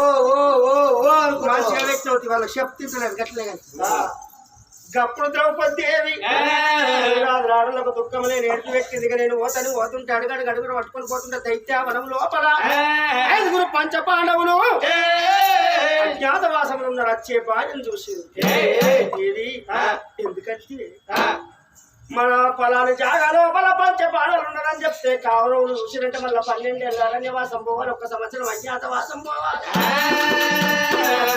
ఓ ఓ ఓ ఓ మంచిగా అనుకున్నావు. పెట్టినవుతి వాళ్ళకి చెప్తుంటలేదు గట్లే కానీ. గప్పుడు ద్రౌపది దేవి. రాడులకు దుఃఖములే నేర్పి పెట్టింది. ఇక నేను పోతాను పోతుంటే అడుగడు గడుగుడు పట్టుకొని పోతుంటే దైత్యావనం లోపల. ఐదుగురు పంచ పాండవులు అజ్ఞాతవాసములు ఉన్నారు వచ్చే భార్యను చూసి మన పలాని జాగాలో లోపల పంచ పాడలు ఉండదని చెప్తే కౌరవులు చూసినట్టే మళ్ళీ పన్నెండేళ్ళ అరణ్యవాసం పోవాలి. ఒక సంవత్సరం అజ్ఞాతవాసం పోవాలి.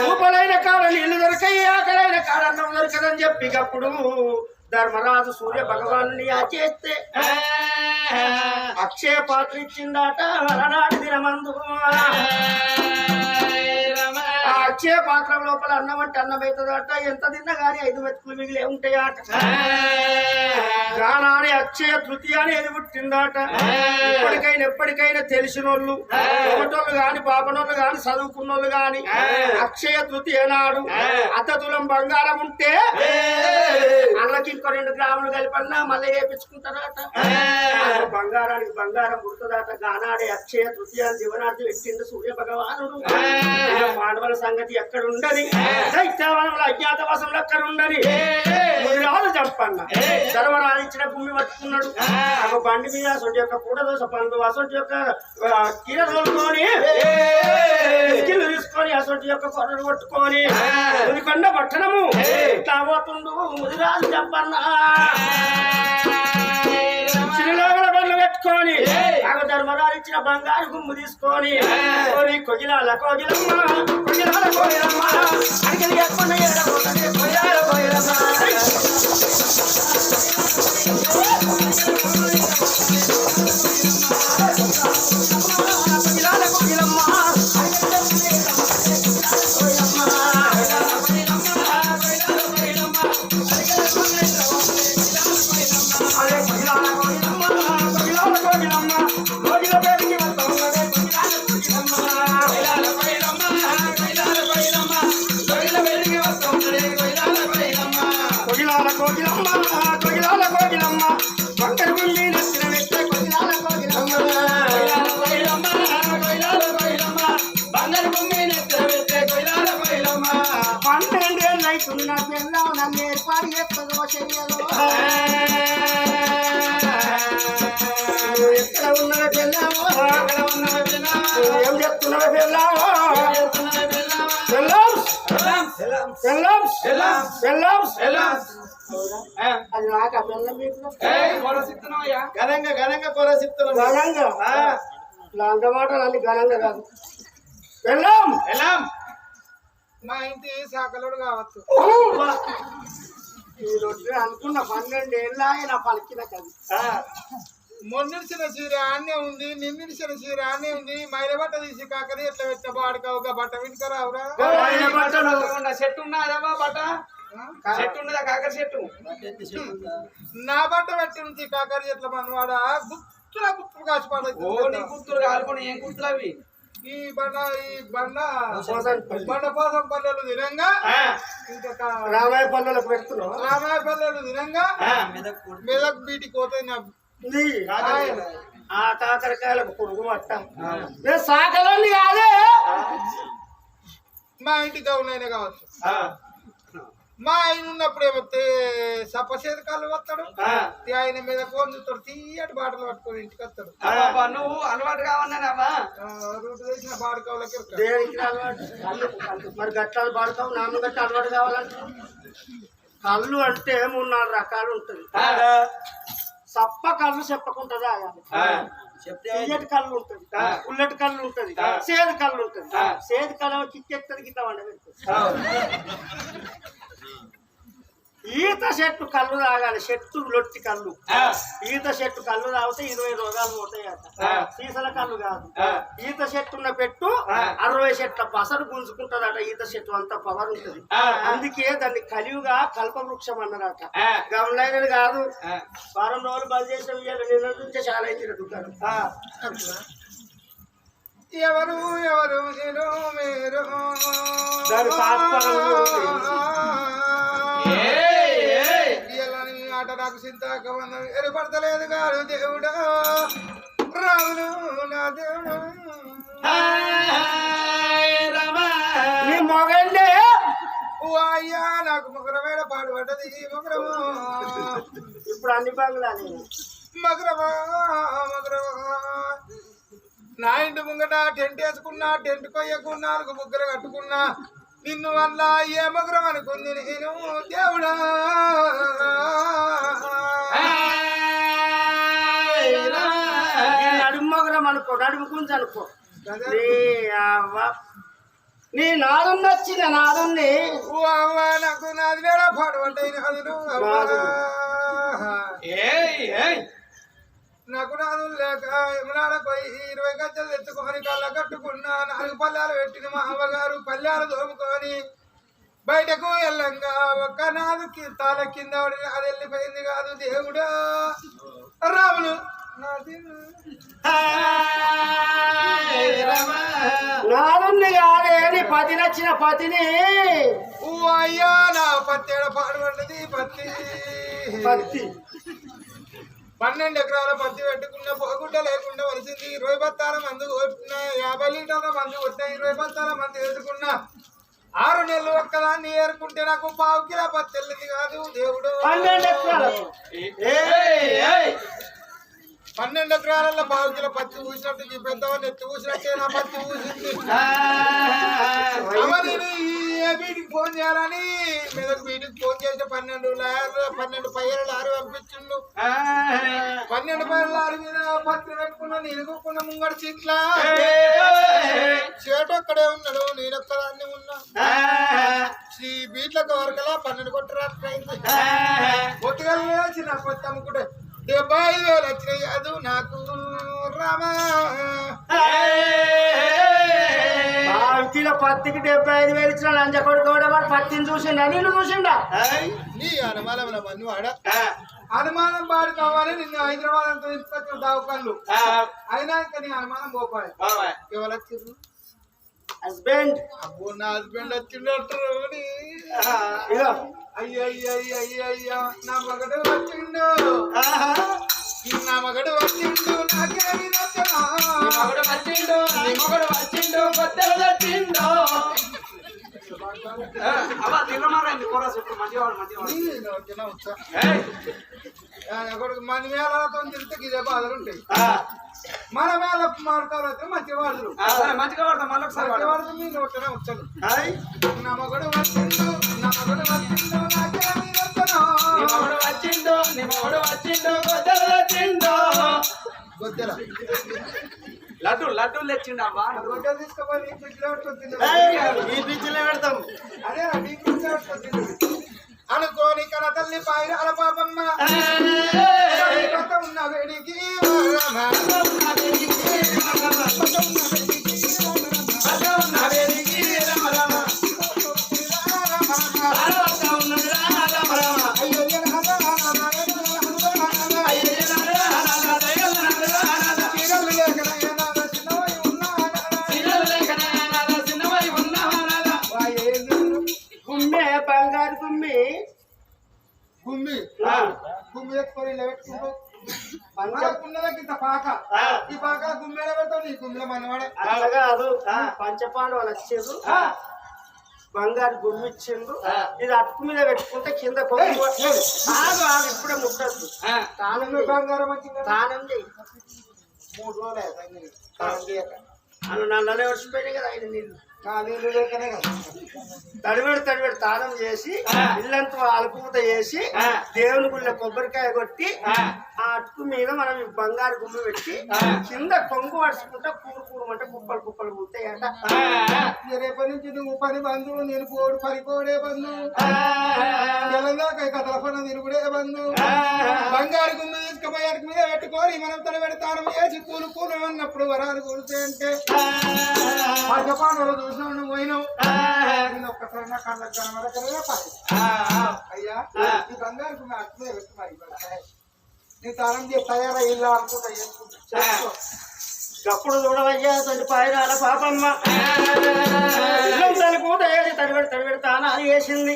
రూపలైన కాడ నీళ్ళు దొరకాయి ఆకలైన కాడ అన్నం దొరకదని చెప్పి అప్పుడు ధర్మరాజు సూర్య భగవాను చేస్తే అక్షయ పాత్ర ఇచ్చిందాట అలనాటి దినమందు. అక్షయ పాత్ర లోపల అన్నం అంటే అన్నం అవుతుందట ఎంత తిన్నా గానీ ఐదు మెతుకులు మిగిలే ఉంటాయట గానాని అక్షయ తృతీయ అని ఎది పుట్టిందట ఎప్పటికైనా ఎప్పటికైనా తెలిసినోళ్ళు ఒకటోళ్ళు గాని పాపనోళ్ళు గాని చదువుకున్నోళ్ళు గాని అక్షయ తృతీయ నాడు అతతులం బంగారం ఉంటే ఇంకో రెండు గ్రాములు కలిపన్నా మళ్ళీ వేపించుకుంటారట. బంగారానికి బంగారం పుడుతుందట. గానాడే అక్షయ తృతీయ జీవనార్థి పెట్టిండు సూర్య భగవానుడు. పాండవుల సంగతి ఎక్కడ ఉండని దైత్యవనంలో అజ్ఞాతవాసంలో ఎక్కడ ఉండని రాజు చంపన్న. ధర్మరాజు ఇచ్చిన భూమి పట్టుకున్నాడు. ఒక బండి మీద అసొంటి యొక్క కూడదోస పండు అసొంటి యొక్క కీర తోలుకొని కిల్లు అసొంటి యొక్క కొరడు కొట్టుకొని ముదికొండ పట్టణము. పోతుండు ముదిరాజు చిరులోగల బండ్లు పెట్టుకొని ధర్మరాజు ఇచ్చిన బంగారు గుమ్ము తీసుకొని కోరి కొగిలాల కోగిలమ్మ కొగిలాల కోగిలమ్మ. అడిగిన ఎక్కువ ఎక్కడ ఉన్నవే పిల్లావో అక్కడ ఉన్నవే పిల్లావో ఏం చెప్తున్నావే మీకు ఘనంగా ఘనంగా కొరసిస్తున్నాం ఘనంగా? కాదు. పిల్లం మా ఇంటి శాఖలోడు కావచ్చు. ఈ రోజు అనుకున్న పన్నెండు ఏళ్ళ ఆయన పలికిన కది మొన్నిడిచిన చీర ఆనే ఉంది నిన్నిడిచిన చీర ఆనే ఉంది. మైల బట్ట తీసి కాకరి ఎట్లా పెట్ట ఒక బట్ట బట్టలు చెట్టు ఉన్నదా బట్ట? చెట్టు ఉన్నదా కాకర చెట్టు నా బట్ట పెట్టి నుంచి కాకరి ఎట్లా మనవాడ? గుత్తుల గుత్తులు కాసి ఓ నీ పడదు గుర్తులు కాలుకొని ఏం గుర్తులు అవి? ఈ బండ ఈ బండ. బండ పోసం పల్లెలు తినంగా. ఇంకొక రామాయ పల్లెలకు పెడుతున్నావు? రామాయ పల్లెలు తినంగా మెదక్ బీటికి పోతాయి నా ఉంది. ఆ కాకరకాయలకు పురుగు పట్టాం. నేను సాకలోని కాదే? మా ఇంటి గౌనైనా కావచ్చు. మా ఆయన ఉన్నప్పుడు ఏమైతే సపసేద కాళ్ళు వస్తాడు. ఆయన మీద కోన్ చూస్తాడు తీయటి బాటలు పట్టుకొని ఇంటికి వస్తాడు. నువ్వు అలవాటు కావన్నానవ్వా ఆ, రూట్ వేసిన బాడుకోవాలకి. మరి గట్టాలు పడతావు నాన్న గట్ట అలవాటు కావాలంటే? కళ్ళు అంటే మూడు నాలుగు రకాలు ఉంటుంది సప్ప కళ్ళు చెప్పకుండా తీయటి కళ్ళు ఉంటుంది ఉల్లటి కళ్ళు ఉంటుంది సేదు కళ్ళు ఉంటుంది సేదు కళ్ళు కిక్కెత్తది గిట్ట వండ ఈత చెట్టు కళ్ళు తాగాలి చెట్టు లొట్టి కళ్ళు. ఈత చెట్టు కళ్ళు తాగితే ఇరవై రోగాలు పోతాయట. సీసల కళ్ళు కాదు. ఈత చెట్టు ఉన్న పెట్టు అరవై చెట్ల పసరు గుంజుకుంటదట ఈత చెట్టు అంత పవర్ ఉంటుంది. అందుకే దాన్ని కలియుగా కల్పవృక్షం అన్నారట. గమలైనది కాదు. వారం రోజులు బంద్ చేసిన నిన్న నుంచే చాలా అయితే దుకాణం. ఎవరు ఎవరు మీరు? మాట నాకు చింతాకబంధం ఏర్పడతలేదు గారు దేవుడా. రాములు నా దేవుడు. నీ మొగండే. అయ్యా నాకు మకరమైన పాడు పడ్డది మకరము ఇప్పుడు అన్ని పాటలు మకరమా మకరమా నా ఇంటి ముంగట టెంట్ వేసుకున్నా టెంట్ కొయ్యకున్నా ఒక ముగ్గులు కట్టుకున్నా. నిన్ను వల్ల ఏ మగురం అనుకుంది నేను దేవుడా నడుము మొగరం అనుకో నడుము గుంజు అనుకో? నీ అవ్వ. నీ నాదం నచ్చిన అవ్వ నాకు నాది వేడ పాడుపడ్డాయి నాది నువ్వు అవ్వ. నాకు నాదు లేక ఎమనాడ పోయి ఇరవై గజ్జలు తెచ్చుకొని కళ్ళ కట్టుకున్నా నాలుగు పల్లెలు పెట్టిన మా అవ్వగారు పల్లెలు దోముకొని బయటకు వెళ్ళంగా ఒక్క నాదు తాళ కింద పడి అది వెళ్ళిపోయింది కాదు దేవుడా. రాములు నాది నాదుని కాదే నీ పతి నచ్చిన పతిని. అయ్యా నా పత్తేడ పాడుపడ్డది పత్తి. పత్తి. పన్నెండు ఎకరాల పత్తి పెట్టుకున్న పోగుడ్డ లేకుండా వలిసింది. ఇరవై బత్తాల మందు కొట్టిన యాభై లీటర్ల మందు కొట్టిన ఇరవై బత్తాల మంది వేసుకున్న ఆరు నెలలు ఒక్కదాన్ని ఏరుకుంటే నాకు పావు కిలో పత్తి కాదు. దేవుడు. పన్నెండు ఎకరాలలో పావు కిలో పత్తి ఊసినట్టు ఈ పెద్దవాడిని ఎత్తి ఊసినట్టే నా పత్తి ఊసింది ఈ వీటికి ఫోన్ చేయాలని? మీదకు వీటికి ఫోన్ చేస్తే పన్నెండు పన్నెండు పయ్యలు లారీ పంపించిండు. పన్నెండు పైన లారీ మీద పత్తి పెట్టుకున్నా నేను కూకున్న ముంగడి సీట్ల చేటు అక్కడే ఉన్నాడు నేను ఒక్కదాన్ని ఉన్నా. ఈ బీట్లకు వరకలా పన్నెండు కొట్టు రాత్రి అయింది కొత్తగా చిన్న కొత్త అమ్ముకుంటే డెబ్బై ఐదు వేలు వచ్చినాయి కాదు నాకు బావికిలో పత్తికి డెబ్బై ఐదు వేలు ఇచ్చిన లంచ కొడుకు కూడా వాడు పత్తిని చూసిండా నేను చూసిండా? నీ అనుమానం మన్ను వాడ అనుమానం బాడు కావాలి నిన్ను హైదరాబాద్ అంతా తీసుకొచ్చిన దావకాళ్ళు అయినా ఇంకా నీ అనుమానం పోపాలి. ఎవరు హస్బెండ్. అబ్బో నా హస్బెండ్ అయ్యో అయ్యో అయ్యో అయ్యో అయ్యో నా మగడు వచ్చిండు. నా మగడు వచ్చిండు నాకేమి నచ్చనా మగడు వచ్చిండు నీ మగడు వచ్చిండు కొత్తలు వచ్చిండు అవ్వ తిన్నమారండి కూర చుట్టూ మంచివాడు మంచివాడు నీ నోటిన వచ్చా. ఏయ్ ఆ, ఒకడికి మంది మేళాలతో తిరిగితే ఇదే బాధలు ఉంటాయి. మన మేళ మార్కాలు అయితే మంచి వాళ్ళు. మంచిగా వాడతాం మళ్ళీ ఒకసారి మంచి వాడతాం. వాళ్ళతో మీ నోటిన వచ్చాను నా మగడు వచ్చిండు నా మగడు వచ్చిండు నాకేమి వచ్చిండు నీ మగడు వచ్చిండు కొత్తలు వచ్చిండు ఏయ్, తిను. ఈ పెడతాం. అనుకోని కన తల్లి పాయిరాల పాపమ్మ. కొత్త ఉన్న వేడికి ఉన్న వేడికి మనకున్నదకి ఇంత పాక. ఈ పాక గుమ్మిలో పెడతావు నీ గుమ్మిలో మనవాడ అట్లా కాదు వచ్చేది బంగారు గుమ్మి ఇచ్చిండు ఇది అటుకు మీద పెట్టుకుంటే కింద ఆగు, ఆగు, ఇప్పుడే ముట్టద్దు తానం. బంగారం తానం మూడు రోజులే. అను నల్లనే వచ్చిపోయినాయి కదా ఆయన నీళ్ళు. తడివేడు తడివేడు తానం చేసి ఇల్లంతా అలుపుత చేసి దేవుని గుళ్ళ కొబ్బరికాయ కొట్టి ఆ అటుకు మీద మనం బంగారు గుమ్మి పెట్టి కింద కొంగు పడుచుకుంటే కూడు కూడు అంటే కుప్పలు కుప్పలు ఇక రేపటి నుంచి నువ్వు పని బంధు నేను పోడు పని పోడే బంధు నెలదాకా కథల పని తిరుగుడే బంధు బంగారు గుమ్మి తీసుకుపోయి అటుకు మీద పెట్టుకొని మనం తల పెడతాను వేసి కూలు కూలు అన్నప్పుడు వరాలు కూలితే అంటే పంచపాండవులు చూసావు నువ్వు పోయినావు? నేను ఒక్కసారి నా పని? అయ్యా ఈ బంగారు గుమ్మి అటుకు మీద పెట్టు మరి ఇవాళ. నీ తాళం చేసి తయారయ్యిందా అనుకుంటా. అప్పుడు చూడవయ్యా తల్లి పాయరాల పాపమ్మ. ఇల్లం తల్లి పూట ఏది తడిపెడి తడిపెడి తానాలు వేసింది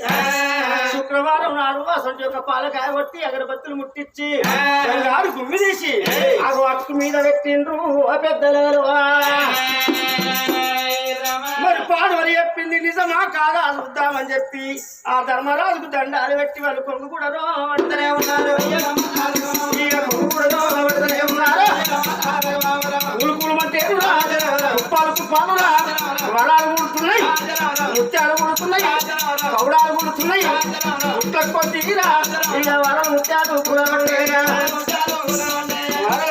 శుక్రవారం నాడు అసలు యొక్క పాలకాయ కొట్టి అగరబత్తులు ముట్టించి బంగారు గుమ్మి తీసి ఆ అటుకు మీద పెట్టిండ్రు ఆ పెద్దలు మరి చెప్పింది. నిజమా కాదా చూద్దామని చెప్పి ఆ ధర్మరాజుకు దండాలు పెట్టి వాళ్ళు కొంగు కూడా రోడ్తనే ఉన్నారు. ఇక కొంగు కూడా రోడ్తనే ఉన్నారు ఉలుకులు మట్టే ఉప్పాలు కుప్పాలు వరాలు కుడుతున్నాయి ముత్యాలు కుడుతున్నాయి కౌడాలు కుడుతున్నాయి ముట్లకు ఇక వర ముత్యాలు కురవడేనా వర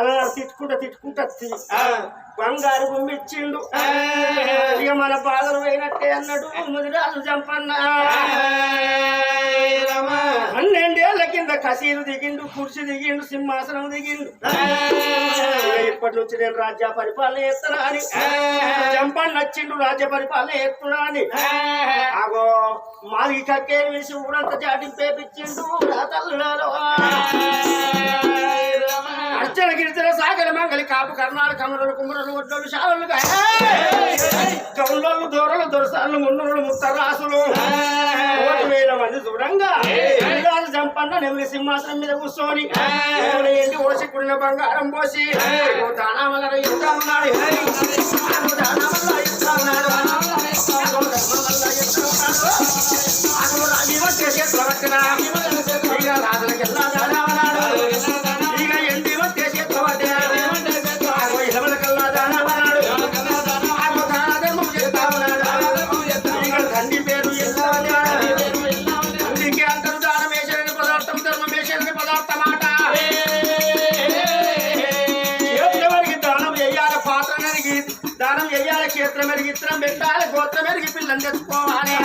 అలా తిట్టుకుంటా తిట్టుకుంటా బంగారు ఇక మన బాధలు పోయినట్టే అన్నాడు. ముదిరాజు చంపన్న పన్నెండేళ్ళ కింద కసీరు దిగిండు కుర్చీ దిగిండు సింహాసనం దిగిండు. ఇప్పటి నుంచి నేను రాజ్య పరిపాలన చేస్తున్నా అని. చంపన్న వచ్చిండు రాజ్య పరిపాలన చేస్తున్నా అని. అగో మాది కక్కే వేసి ఊరంతా చాటింపేపించిండు రాతల్లాలో అర్చన గిరిజన సాగర మంగళి కాపు కర్ణాలు కమరులు కుమరులు ఒడ్డోలు శాలలు గౌన్లోళ్ళు దూరలు దొరసాలు మున్నులు ముత్తరాసులు. వేల మంది చూడంగా వీరాలు చంపన్న నెమిలి సింహాసనం మీద కూర్చొని ఎండి ఓసి కుడిన బంగారం పోసి దానామల ఎత్తా ఉన్నాడు క్షేత్రం పెట్టాలి గోత్రం ఎరిగి పిల్లలు తెచ్చుకోవాలి.